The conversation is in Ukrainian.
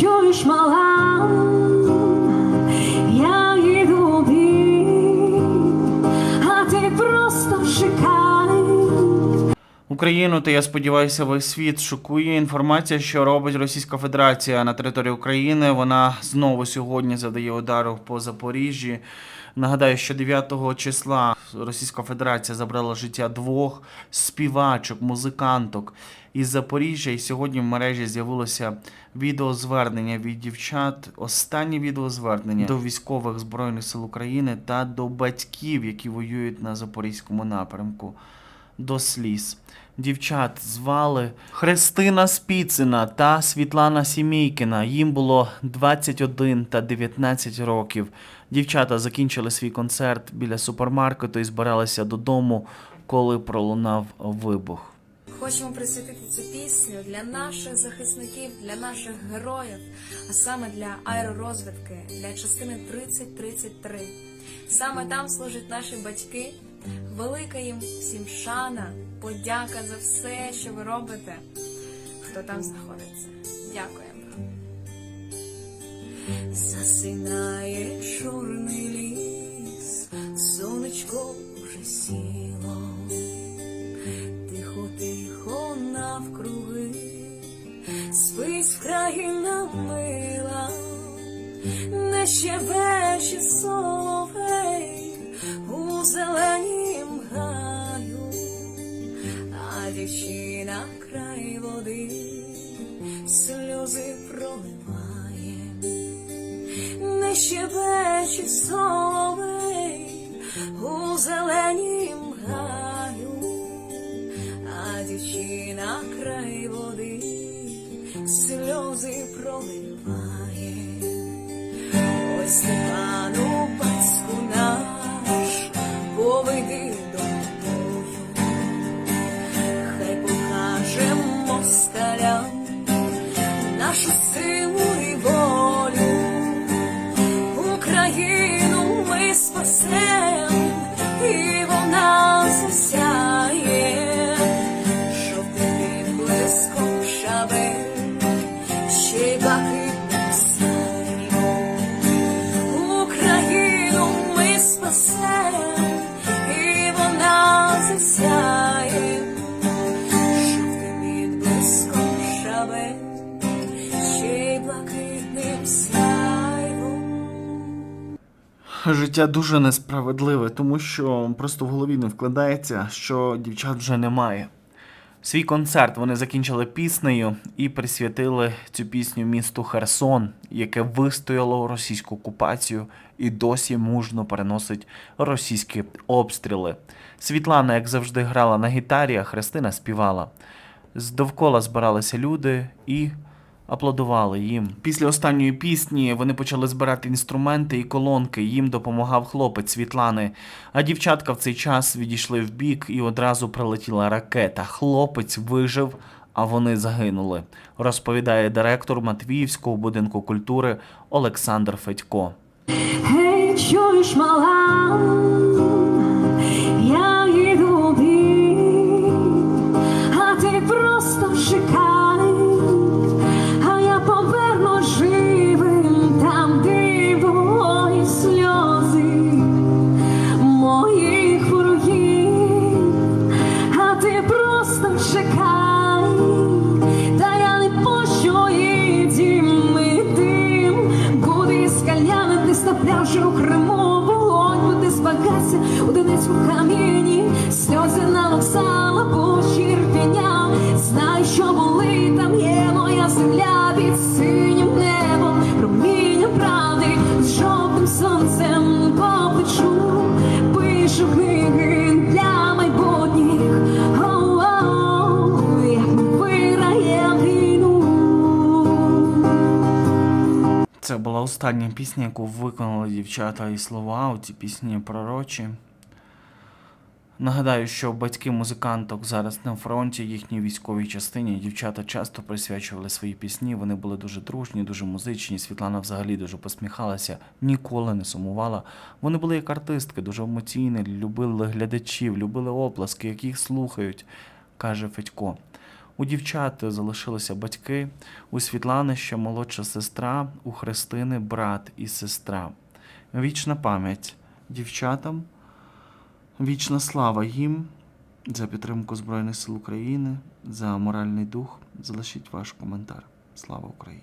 чуєш, мала, я їду в а ти просто чекай. Україну та я сподіваюся, весь світ шокує інформація, що робить Російська Федерація на території України. Вона знову сьогодні завдає удару по Запоріжжі. Нагадаю, що 9 числа Російська Федерація забрала життя двох співачок, музиканток із Запоріжжя. І сьогодні в мережі з'явилося відеозвернення від дівчат. Останнє відеозвернення до військових збройних сил України та до батьків, які воюють на запорізькому напрямку до сліз. Дівчат звали Христина Спіцина та Світлана Сімійкіна. Їм було 21 та 19 років. Дівчата закінчили свій концерт біля супермаркету і збиралися додому, коли пролунав вибух. Хочемо присвятити цю пісню для наших захисників, для наших героїв, а саме для аеророзвідки, для частини 3033. Саме там служать наші батьки. Велика їм всім шана, подяка за все, що ви робите, хто там знаходиться. Дякуємо. Засинає чорний ліс, сонечко вже сіло тихо, тихо навкруги, спить країна мила, не щебече соловей а дівчина край води сльози проливає, не щебече соловей у зеленім гаю а дівчина край води сльози проливає. Ой, вона Життя дуже несправедливе, тому що просто в голові не вкладається, що дівчат вже немає. Свій концерт вони закінчили піснею і присвятили цю пісню місту Херсон, яке вистояло російську окупацію і досі мужно переносить російські обстріли. Світлана, як завжди, грала на гітарі, а Христина співала. З довкола збиралися люди і аплодували їм. Після останньої пісні вони почали збирати інструменти і колонки. Їм допомагав хлопець Світлани. А дівчатка в цей час відійшли в бік і одразу прилетіла ракета. Хлопець вижив, а вони загинули. Розповідає директор Матвіївського будинку культури Олександр Федько. Гей, чуєш, мала, я їду а ти просто чекай, десь у Криму вогонь буде збагатися у Донецьку кам'яні сльози на вокзала божі рпіння знай, що були там є моя земля під остання пісня, яку виконали дівчата і слова у цій пісні пророчі. Нагадаю, що батьки музиканток зараз на фронті, їхній військовій частині. Дівчата часто присвячували свої пісні. Вони були дуже дружні, дуже музичні. Світлана взагалі дуже посміхалася, ніколи не сумувала. Вони були як артистки, дуже емоційні, любили глядачів, любили оплески, яких слухають, каже Федько. У дівчат залишилися батьки, у Світлани ще молодша сестра, у Христини брат і сестра. Вічна пам'ять дівчатам, вічна слава їм за підтримку Збройних сил України, за моральний дух. Залишіть ваш коментар. Слава Україні!